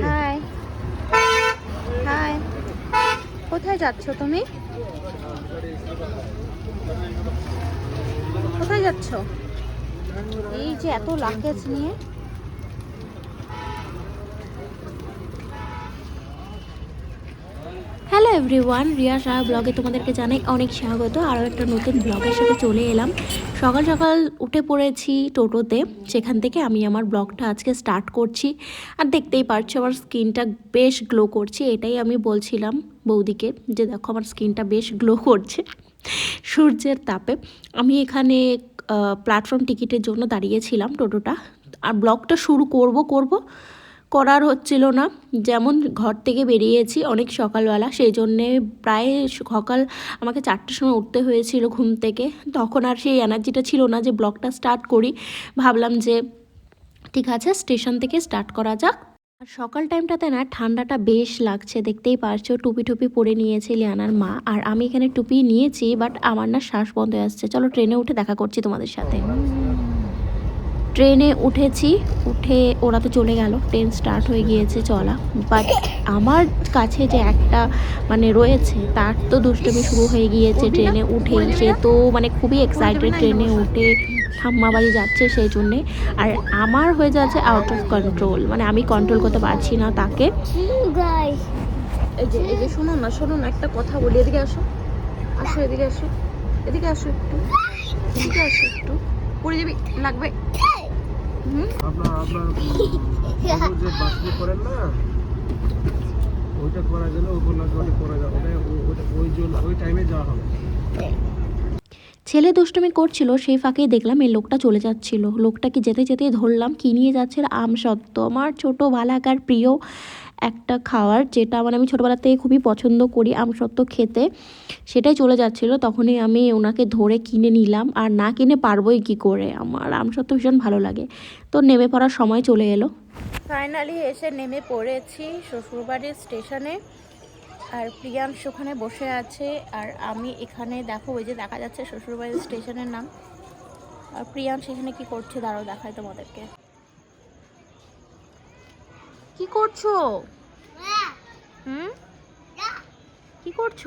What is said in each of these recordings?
High high কোথায় যাচ্ছ তুমি? কোথায় যাচ্ছ? এই যে এত লাগেজ নিয়ে। হ্যালো এভরিওয়ান রিয়া শাহ ব্লগে তোমাদেরকে জানাই অনেক স্বাগত। আরও একটা নতুন ব্লগের সাথে চলে এলাম। সকাল সকাল উঠে পড়েছি টোটোতে, সেখান থেকে আমি আমার ব্লগটা আজকে স্টার্ট করছি। আর দেখতেই পারছ আমার স্কিনটা বেশ গ্লো করছে, এটাই আমি বলছিলাম বৌদিকে যে দেখো আমার স্কিনটা বেশ গ্লো করছে সূর্যের তাপে। আমি এখানে প্ল্যাটফর্ম টিকিটের জন্য দাঁড়িয়েছিলাম টোটোটা। আর ব্লগটা শুরু করব করব করার হচ্ছিল না। যেমন ঘর থেকে বেরিয়েছি অনেক সকালবেলা সেই জন্যে প্রায় সকাল আমাকে চারটের সময় উঠতে হয়েছিল ঘুম থেকে। তখন আর সেই এনার্জিটা ছিল না যে ব্লগটা স্টার্ট করি। ভাবলাম যে ঠিক আছে, স্টেশন থেকে স্টার্ট করা যাক। আর সকাল টাইমটাতে না ঠান্ডাটা বেশ লাগছে, দেখতেই পারছ টুপি টুপি পরে নিয়েছে লিয়ানার মা। আর আমি এখানে টুপি নিয়েছি, বাট আমার না শ্বাস বন্ধ হয়ে আসছে। চলো ট্রেনে উঠে দেখা করছি তোমাদের সাথে। ট্রেনে উঠেছি, উঠে ওরা তো চলে গেল, ট্রেন স্টার্ট হয়ে গিয়েছে, চলা। বাট আমার কাছে যে একটা মানে রয়েছে, তার তো দুষ্টমি শুরু হয়ে গিয়েছে ট্রেনে উঠে। সে তো মানে খুবই এক্সাইটেড ট্রেনে উঠে ঠাম্মা বাড়ি যাচ্ছে সেই জন্যে। আর আমার হয়ে যাচ্ছে আউট অফ কন্ট্রোল মানে আমি কন্ট্রোল করতে পারছি না তাকে। এই যে শোনো না শোনো না, একটা কথা বলি, এদিকে আসো। আসো, এদিকে আসো। এদিকে আসো একটু। এদিকে আসো একটু। পড়ে যাবি, লাগবে। আপনার আপনার যে বাসনি করেন না ওইটা করা গেলে করা যাবে ওই জন্য ওই টাইমে যাওয়া হবে। ছেলে দুষ্টুমি করছিল সেই ফাঁকেই দেখলাম এই লোকটা চলে যাচ্ছিল। লোকটাকে যেতে যেতে ধরলাম কি নিয়ে যাচ্ছে? আম সত্ত্ব আমার ছোট বালাকার প্রিয় একটা খাওয়ার যেটা মানে আমি ছোটোবেলা থেকে খুবই পছন্দ করি আমসত্ত্ব খেতে সেটাই চলে যাচ্ছিল। তখনই আমি ওনাকে ধরে কিনে নিলাম। আর না কিনে পারবোই কি করে? আমার আমসত্ত্ব ভীষণ ভালো লাগে। তো নেমে পড়ার সময় চলে এলো। ফাইনালি এসে নেমে পড়েছি শ্বশুরবাড়ির স্টেশনে। আর প্রিয়াংশ ওখানে বসে আছে। আর আমি এখানে দেখো ওই যে দেখা যাচ্ছে শ্বশুরবাড়ির স্টেশনের নাম। আর প্রিয়াংশ এখানে কি করছে? দাঁড়াও দেখায় তোমাদেরকে। কি করছ? হুম? কি করছ?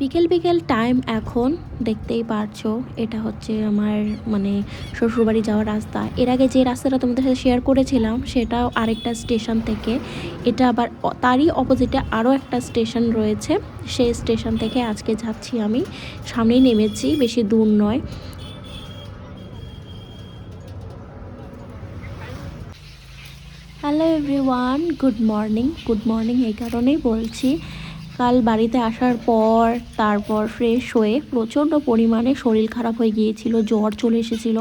বিকেল বিকেল টাইম এখন দেখতেই পারছ, এটা হচ্ছে আমার মানে শ্বশুরবাড়ি যাওয়ার রাস্তা। এর আগে যে রাস্তাটা তোমাদের সাথে শেয়ার করেছিলাম, সেটাও আরেকটা স্টেশন থেকে। এটা আবার তারই অপোজিটে আরও একটা স্টেশন রয়েছে। সেই স্টেশন থেকে আজকে যাচ্ছি আমি। সামনেই নেমেছি, বেশি দূর নয়। Hello everyone good morning good morning এই কারণেই বলছি। কাল বাড়িতে আসার পর তারপর ফ্রেশ হয়ে প্রচণ্ড পরিমাণে শরীর খারাপ হয়ে গিয়েছিল জ্বর চলে এসেছিল।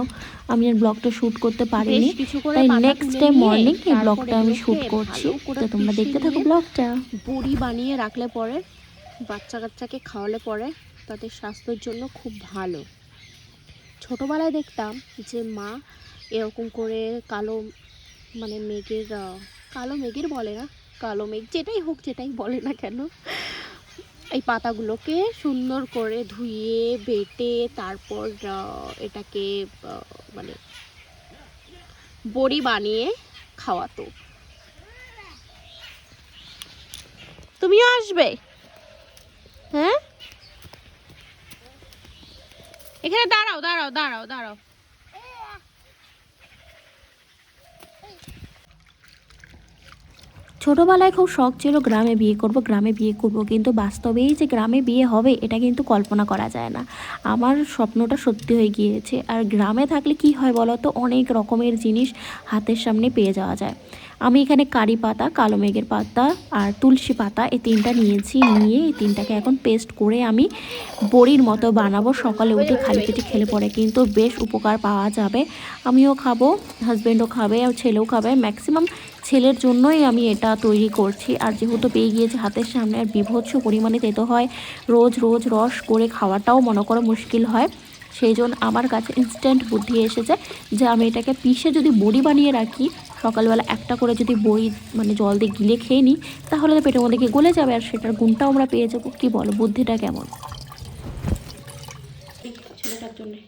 আমি আর ব্লগটা শ্যুট করতে পারিনি। তাই নেক্সট ডে মর্নিং এই ব্লগটা আমি শ্যুট করছি। তো তোমরা দেখতে থাকো ব্লগটা। বড়ি বানিয়ে রাখলে পরে বাচ্চা কাচ্চাকে খাওয়ালে পরে তাদের স্বাস্থ্যের জন্য খুব ভালো। ছোটোবেলায় দেখতাম যে মা এরকম করে কালো মানে মেঘের কালো মেঘের বলে না কালো মেঘ যেটাই হোক যেটাই বলে না কেন এই পাতাগুলোকে সুন্দর করে ধুয়ে, বেটে, তারপর এটাকে মানে বড়ি বানিয়ে খাওয়াতো। তুমিও আসবে? হ্যাঁ? এখানে দাঁড়াও দাঁড়াও দাঁড়াও দাঁড়াও। ছোটোবেলায় খুব শখ ছিল গ্রামে বিয়ে করব, গ্রামে বিয়ে করব। কিন্তু বাস্তবেই যে গ্রামে বিয়ে হবে, এটা কিন্তু কল্পনা করা যায় না। আমার স্বপ্নটা সত্যি হয়ে গিয়েছে। আর গ্রামে থাকলে কি হয় বলো তো? অনেক রকমের জিনিস হাতের সামনে পেয়ে যাওয়া যায়। আমি এখানে কারি পাতা, কালো মেঘের পাতা আর তুলসী পাতা এই তিনটা নিয়েছি, নিয়ে এই তিনটাকে এখন পেস্ট করে আমি বড়ির মতো বানাবো। সকালে উঠে খালি পেটে খেলে পরে কিন্তু বেশ উপকার পাওয়া যাবে। আমিও খাব হাজব্যান্ডও খাবে, আর ছেলেও খাবে। ম্যাক্সিমাম ছেলের জন্যই আমি এটা তৈরি করছি। আর যেহেতু পেয়ে গিয়েছে হাতের সামনে আর বিভৎস পরিমাণে তেতো হয়, রোজ রোজ রস করে খাওয়াটাও মনে করো মুশকিল হয়। সেই জন্য আমার কাছে ইনস্ট্যান্ট বুদ্ধি এসেছে যে আমি এটাকে পিষে যদি বড়ি বানিয়ে রাখি, সকালবেলা একটা করে যদি বই মানে জল দিয়ে গিলে খেয়ে নিই, তাহলে পেটের মধ্যে গিয়ে গলে যাবে আর সেটার গুণটাও আমরা পেয়ে যাব। কী বলো, বুদ্ধিটা কেমন? ছেলেটার রোজ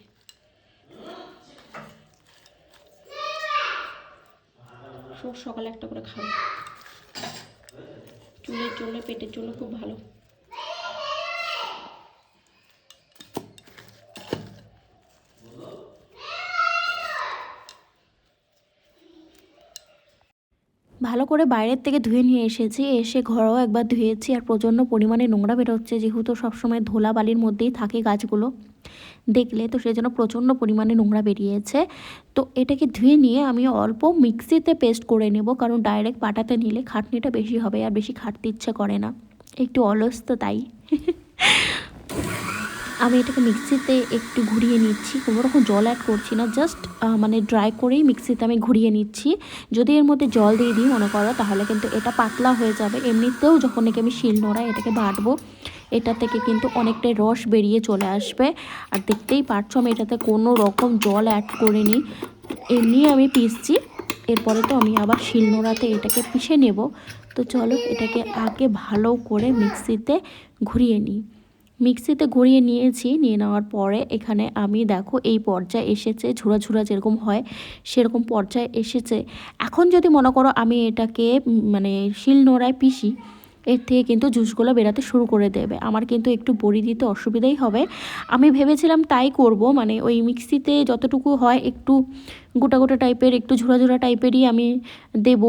সকালে একটা করে খাবে। চুলের জন্য পেটের জন্য খুব ভালো। ভালো করে বাইরের থেকে ধুয়ে নিয়ে এসেছি। এসে ঘরেও একবার ধুয়েছি আর প্রচণ্ড পরিমাণে নোংরা বেরোচ্ছে যেহেতু সবসময় ধোলা বালির মধ্যেই থাকে গাছগুলো। দেখলে তো সেই জন্য প্রচণ্ড পরিমাণে নোংরা বেরিয়েছে। তো এটাকে ধুয়ে নিয়ে আমি অল্প মিক্সিতে পেস্ট করে নেব কারণ ডাইরেক্ট পাটাতে নিলে খাটনিটা বেশি হবে আর বেশি খাটতে ইচ্ছে করে না। একটু অলস তো তাই। আমি এটাকে মিক্সিতে একটু ঘুরিয়ে নিচ্ছি। কোনো রকম জল অ্যাড করছি না জাস্ট মানে ড্রাই করেই মিক্সিতে আমি ঘুরিয়ে নিচ্ছি। যদি এর মধ্যে জল দিয়ে দিই, মনে করো, তাহলে কিন্তু এটা পাতলা হয়ে যাবে। এমনিতেও যখন নাকি আমি শিল নোড়ায় এটাকে বাটবো, এটা থেকে কিন্তু অনেকটাই রস বেরিয়ে চলে আসবে। আর দেখতেই পারছ, আমি এটাতে কোনো রকম জল অ্যাড করিনি। এমনি আমি পিসছি, এরপরে তো আমি আবার শিলনোড়াতে এটাকে পিষে নেব। তো চলো, এটাকে আগে ভালো করে মিক্সিতে ঘুরিয়ে নিই। মিক্সিতে ঘুরিয়ে নিয়েছি, নিয়ে নেওয়ার পরে এখানে আমি দেখো এই পর্যায়ে এসেছে ঝুড়া ঝুড়া যেরকম হয় সেরকম পর্যায়ে এসেছে। এখন যদি মনে করো আমি এটাকে মানে শিল নোড়ায় পিষি, এর থেকে কিন্তু জুসগুলো বেরাতে শুরু করে দেবে। আমার কিন্তু একটু বড়ি দিতে অসুবিধাই হবে। আমি ভেবেছিলাম তাই করব মানে ওই মিক্সিতে যতটুকু হয় একটু গোটা গোটা টাইপের, একটু ঝুড়া ঝুড়া টাইপেরই আমি দেব,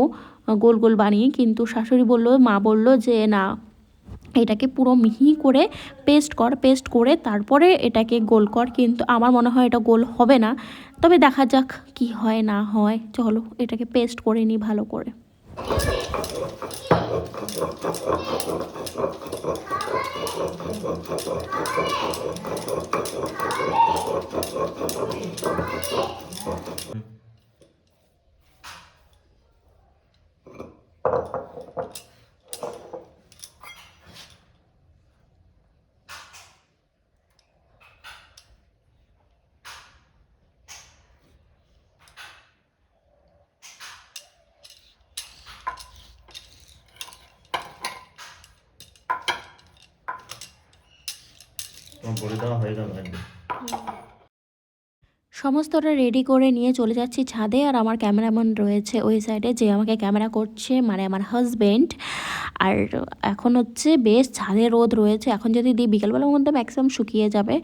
গোল গোল বানিয়ে। কিন্তু শাশুড়ি বলল, মা বলল যে না এটাকে পুরো মিহি করে পেস্ট কর পেস্ট করে তারপরে এটাকে গোল কর, কিন্তু আমার মনে হয় এটা গোল হবে না। তবে দেখা যাক কি হয়, না হয়। চলো, এটাকে পেস্ট করে নিই ভালো করে। তোমার সমস্তটা রেডি করে নিয়ে চলে যাচ্ছি ছাদে আর আমার ক্যামেরাম্যান রয়েছে ওই সাইডে যে আমাকে ক্যামেরা করছে মানে আমার হাজব্যান্ড আর এখন হচ্ছে বেশ ছাদে রোদ রয়েছে। এখন যদি দিই বিকেলবেলার মধ্যে ম্যাক্সিমাম শুকিয়ে যাবে।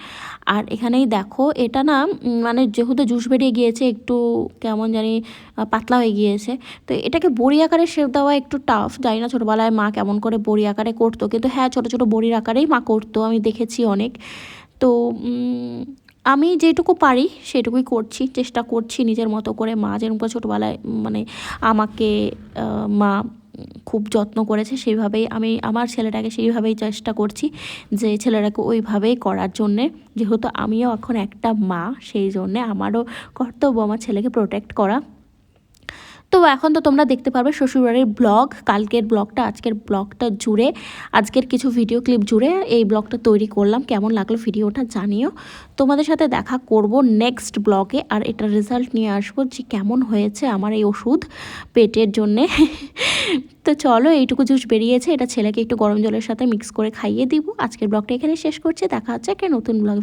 আর এখানেই দেখো, এটা না মানে যেহেতু জুস বেরিয়ে গিয়েছে, একটু কেমন জানি পাতলা হয়ে গিয়েছে। তো এটাকে বড়ি আকারে শেপ দেওয়া একটু টাফ জানি না ছোটোবেলায় মা কেমন করে বড়ি আকারে করতো, কিন্তু হ্যাঁ ছোটো ছোটো বড়ির আকারেই মা করতো, আমি দেখেছি অনেক। তো আমি যেটুকু পারি সেটুকুই করছি, চেষ্টা করছি নিজের মতো করে। মা যেরকম ছোটোবেলায় মানে আমাকে মা খুব যত্ন করেছে সেইভাবেই আমি আমার ছেলেটাকে সেইভাবেই চেষ্টা করছি যে ছেলেটাকে ওইভাবেই করার জন্যে। যেহেতু আমিও এখন একটা মা, সেই জন্যে আমারও কর্তব্য আমার ছেলেকে প্রোটেক্ট করা। তো এখন তো তোমরা দেখতে পারবে শ্বশুরবাড়ির ব্লগ, কালকের ব্লগটা, আজকের ব্লগটা জুড়ে, আজকের কিছু ভিডিও ক্লিপ জুড়ে এই ব্লগটা তৈরি করলাম। কেমন লাগল ভিডিওটা জানিও। তোমাদের সাথে দেখা করব নেক্সট ব্লগে আর এটার রেজাল্ট নিয়ে আসব যে কেমন হয়েছে আমার এই ওষুধ পেটের জন্যে। তো চলো এইটুকু জুস বেরিয়েছে, এটা ছেলেকে একটু গরম জলের সাথে মিক্স করে খাইয়ে দিব। আজকের ব্লগটা এখানে শেষ করছি, দেখা হচ্ছে একটা নতুন ব্লগ